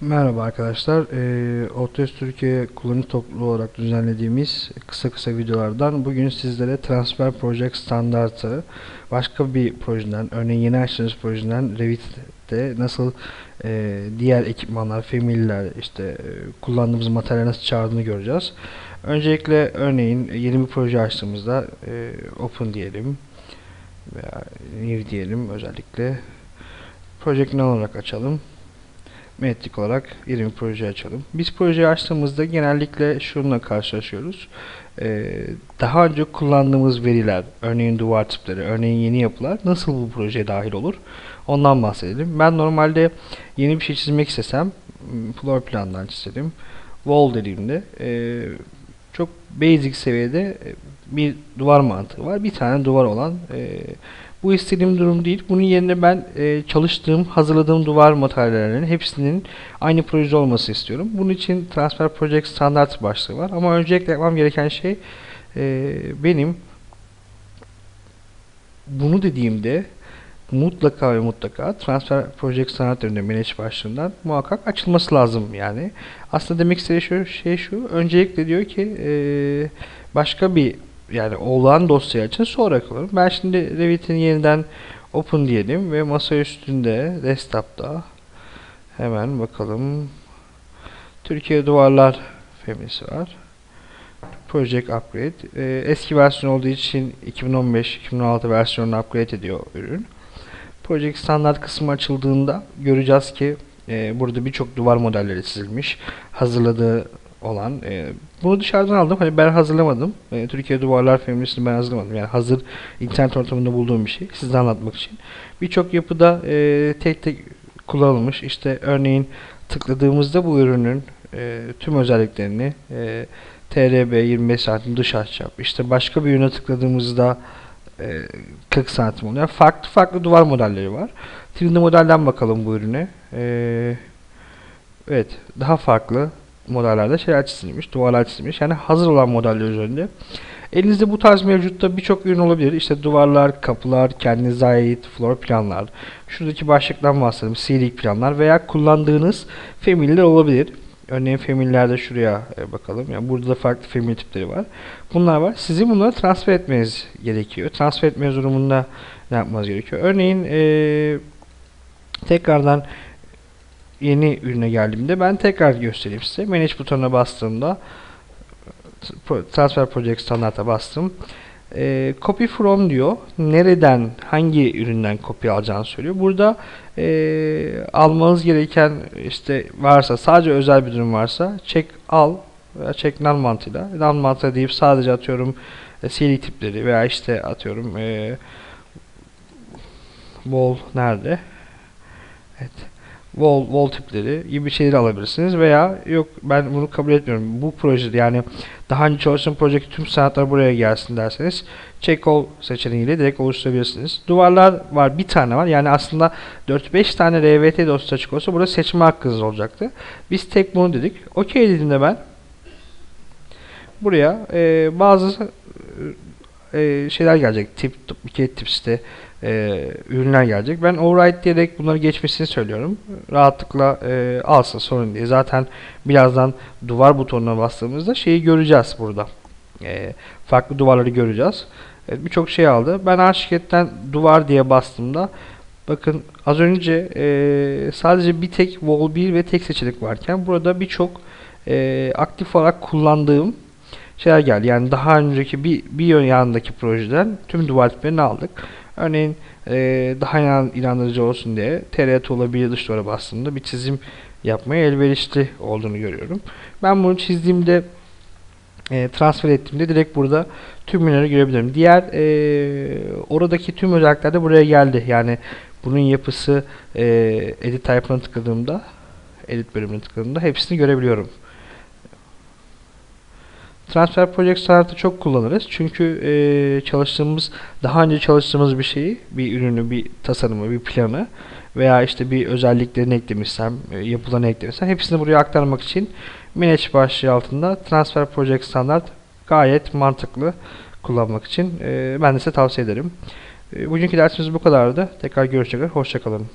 Merhaba arkadaşlar. Ee, Autodesk Türkiye kullanıcı topluluğu olarak düzenlediğimiz kısa kısa videolardan bugün sizlere Transfer Project standartı başka bir projeden, örneğin yeni açtığınız projeden Revit'te nasıl e, diğer ekipmanlar, family'ler, işte e, kullandığımız materyal nasıl çağırdığını göreceğiz. Öncelikle örneğin yeni bir proje açtığımızda e, Open diyelim veya New diyelim özellikle. Project olarak açalım metrik olarak yeni bir proje açalım. Biz projeyi açtığımızda genellikle şununla karşılaşıyoruz. Ee, daha önce kullandığımız veriler, örneğin duvar tipleri, örneğin yeni yapılar nasıl bu projeye dahil olur? Ondan bahsedelim. Ben normalde yeni bir şey çizmek istesem m, floor plandan çizelim. Wall dediğimde e, çok basic seviyede e, bir duvar mantığı var. Bir tane duvar olan e, bu istediğim durum değil. Bunun yerine ben e, çalıştığım, hazırladığım duvar materyallerinin hepsinin aynı proje olması istiyorum. Bunun için Transfer Project Standard başlığı var. Ama öncelikle yapmam gereken şey e, benim bunu dediğimde mutlaka ve mutlaka Transfer Project Standard ürünü Manage başlığından muhakkak açılması lazım yani. Aslında demek istediği şey şu. Öncelikle diyor ki e, başka bir yani olağan dosyayı açın sonra kullanın. Ben şimdi Revit'in yeniden open diyelim ve masa üstünde desktop'ta hemen bakalım Türkiye duvarlar famisi var. Project Upgrade. Ee, eski versiyon olduğu için 2015-2016 versiyonunu upgrade ediyor ürün. Project Standart kısmı açıldığında göreceğiz ki e, burada birçok duvar modelleri çizilmiş. Hazırladığı olan. E, bunu dışarıdan aldım. Hani ben hazırlamadım. E, Türkiye Duvarlar Family'sini ben hazırlamadım. Yani hazır internet ortamında bulduğum bir şey. Size anlatmak için. Birçok yapıda e, tek tek kullanılmış. İşte örneğin tıkladığımızda bu ürünün e, tüm özelliklerini e, TRB 25 santim dış açıp işte başka bir ürüne tıkladığımızda e, 40 santim oluyor. Farklı farklı duvar modelleri var. 3D modelden bakalım bu ürüne. E, evet daha farklı modellerde şeyler çizilmiş, duvarlar çizilmiş. Yani hazır olan modeller üzerinde. Elinizde bu tarz mevcutta birçok ürün olabilir. İşte duvarlar, kapılar, kendinize ait floor planlar. Şuradaki başlıktan bahsedelim. Ceiling planlar veya kullandığınız family'ler olabilir. Örneğin family'lerde şuraya e, bakalım. Yani burada da farklı family tipleri var. Bunlar var. Sizin bunları transfer etmeniz gerekiyor. Transfer etmeniz durumunda ne yapmanız gerekiyor? Örneğin ee, tekrardan yeni ürüne geldiğimde ben tekrar göstereyim size. Manage butonuna bastığımda Transfer Project Standard'a bastım. E, copy from diyor. Nereden, hangi üründen kopya alacağını söylüyor. Burada e, almanız gereken işte varsa, sadece özel bir durum varsa check al veya check none mantığıyla. None mantığı deyip sadece atıyorum e, seri tipleri veya işte atıyorum e, wall nerede? Evet wall, wall tipleri gibi şeyleri alabilirsiniz veya yok ben bunu kabul etmiyorum. Bu projede yani daha önce çalıştığım projedeki tüm sanatlar buraya gelsin derseniz check all seçeneğiyle direkt oluşturabilirsiniz. Duvarlar var. Bir tane var. Yani aslında 4-5 tane RVT dosyası açık olsa burada seçme hakkınız olacaktı. Biz tek bunu dedik. Okey dediğimde ben buraya e, bazı e, şeyler gelecek. Tip, duplicate tips'te e, ürünler gelecek. Ben override diyerek bunları geçmesini söylüyorum. Rahatlıkla e, alsın sorun değil. Zaten birazdan duvar butonuna bastığımızda şeyi göreceğiz burada. E, farklı duvarları göreceğiz. Evet, Birçok şey aldı. Ben A şirketten duvar diye bastığımda bakın az önce e, sadece bir tek wall 1 ve tek seçenek varken burada birçok e, aktif olarak kullandığım şeyler geldi. Yani daha önceki bir, bir yanındaki projeden tüm duvar tiplerini aldık. Örneğin e, daha inan, inandırıcı olsun diye TRT olabilir dış duvara bastığımda bir çizim yapmaya elverişli olduğunu görüyorum. Ben bunu çizdiğimde e, transfer ettiğimde direkt burada tüm ürünleri görebilirim. Diğer e, oradaki tüm özellikler de buraya geldi. Yani bunun yapısı e, edit type'ına tıkladığımda edit bölümüne tıkladığımda hepsini görebiliyorum. Transfer Project Standard'ı çok kullanırız. Çünkü e, çalıştığımız, daha önce çalıştığımız bir şeyi, bir ürünü, bir tasarımı, bir planı veya işte bir özelliklerini eklemişsem, e, yapılarını eklemişsem hepsini buraya aktarmak için Manage başlığı altında Transfer Project Standard gayet mantıklı kullanmak için. E, ben de size tavsiye ederim. E, bugünkü dersimiz bu kadardı. Tekrar görüşecek. Hoşçakalın.